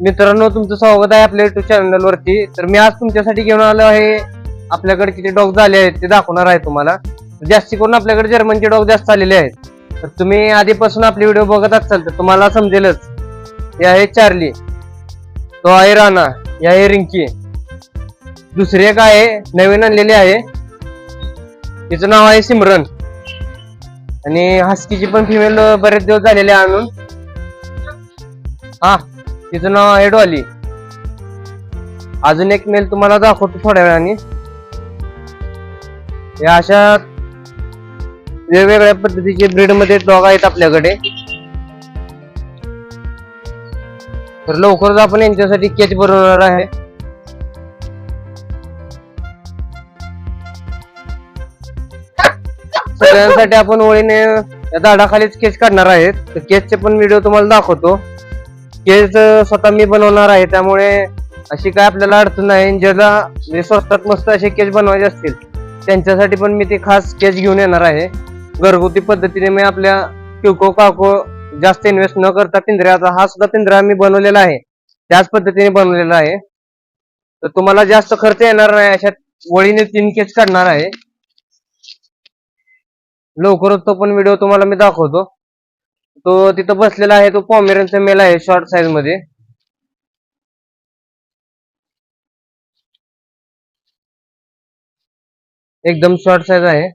मित्रांनो तुमचं स्वागत आहे आपल्या युट्यूब चॅनल वरती. तर मी आज तुमच्यासाठी घेऊन आलो आहे. आपल्याकडे किती डॉग झाले आहेत ते दाखवणार आहे तुम्हाला. जास्ती करून आपल्याकडे जर्मनचे डॉग जास्त आलेले आहेत. तर तुम्ही आधीपासून आपले व्हिडिओ बघत असाल तर तुम्हाला समजेलच. हे आहे चार्ली. तो आहे राणा. हे आहे रिंकी. दुसरी एक आहे नवीन आणलेली आहे. तिचं नाव आहे सिमरन. आणि हस्कीची पण फिमेल बरेच दिवस झालेले आहे आणून हा. तिचं नाव आहे अजून एक मेल तुम्हाला दाखवतो थोड्या वेळाने. या अशा वेगवेगळ्या पद्धतीचे ब्रीडमध्ये डॉग आहेत आपल्याकडे. तर लवकरच आपण यांच्यासाठी केच बनवणार आहे. सगळ्यांसाठी आपण ओळीने या केच केस काढणार आहेत. तर केसचे पण व्हिडिओ तुम्हाला दाखवतो. केस स्वतः मी बनवणार आहे त्यामुळे अशी काय आपल्याला अडचण नाही. ज्याला जे स्वस्तात मस्त असे केस बनवायचे असतील त्यांच्यासाठी पण मी ते खास केस घेऊन येणार आहे. घरगुती पद्धतीने मी आपल्या किवको काको जास्त इन्व्हेस्ट न करता पिंजऱ्याचा हा सुद्धा पिंजरा मी बनवलेला आहे. त्याच पद्धतीने बनवलेला आहे. तर तुम्हाला जास्त खर्च येणार नाही अशा वळीने तीन केस काढणार आहे. लवकरच तो पण व्हिडिओ तुम्हाला मी दाखवतो. तो तिथं बसलेला आहे तो पॉमेरनचा मेल आहे शॉर्ट साईजमध्ये. एकदम शॉर्ट साईज आहे.